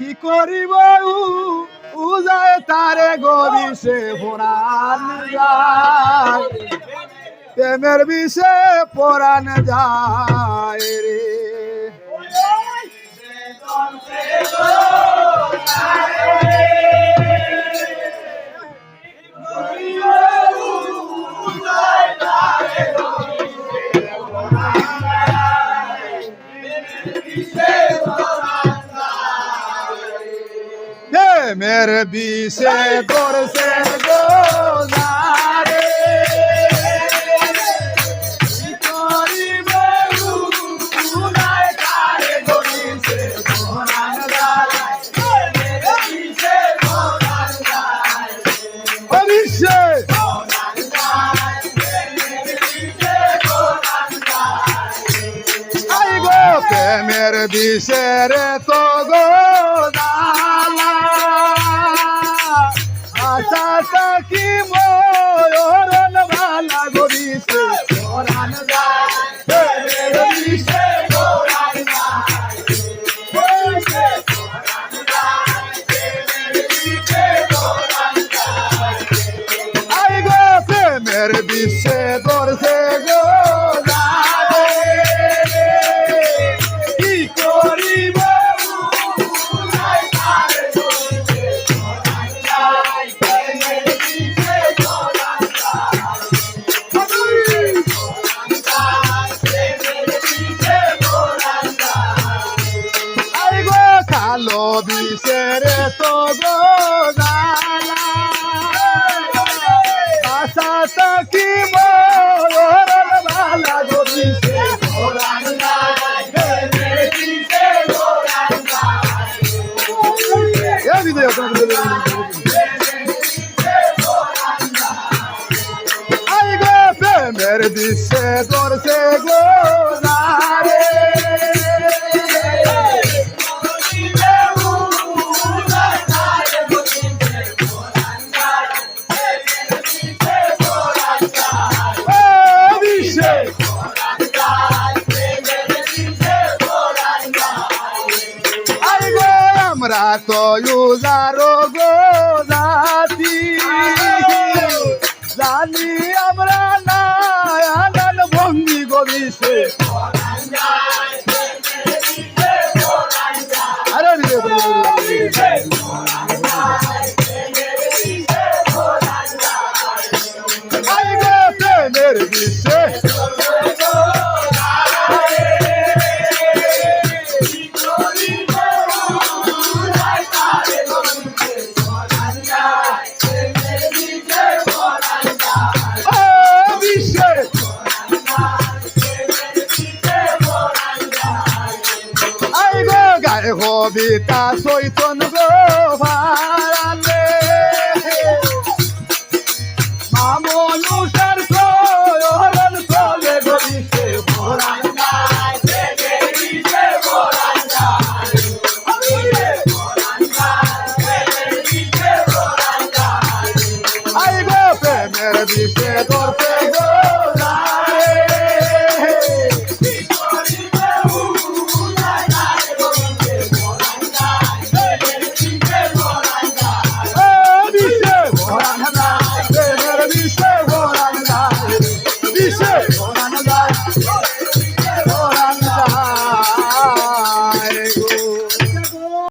কি করিব উজায় তারে গবিষে পুরাণ যায়। প্রেমের বিষে পরাণ যায় রে। যায় অবশ্যই আই গো প্রেমের বিষের তো গো ওরান যায় প্রেমের বিষে ওরান যায় আই গো প্রেমের বিষে দরছে গো। কালো বিষের তো আশা ভালা গো বিষে ওরান যায় প্রেমের বিষে আমরা তো ইউজারো গো জাতি জানি আমরা না আনন্দ ভঙ্গি গো বিষে আরে গো আই গো গায়ে হবিতা চৈতন গো ভাই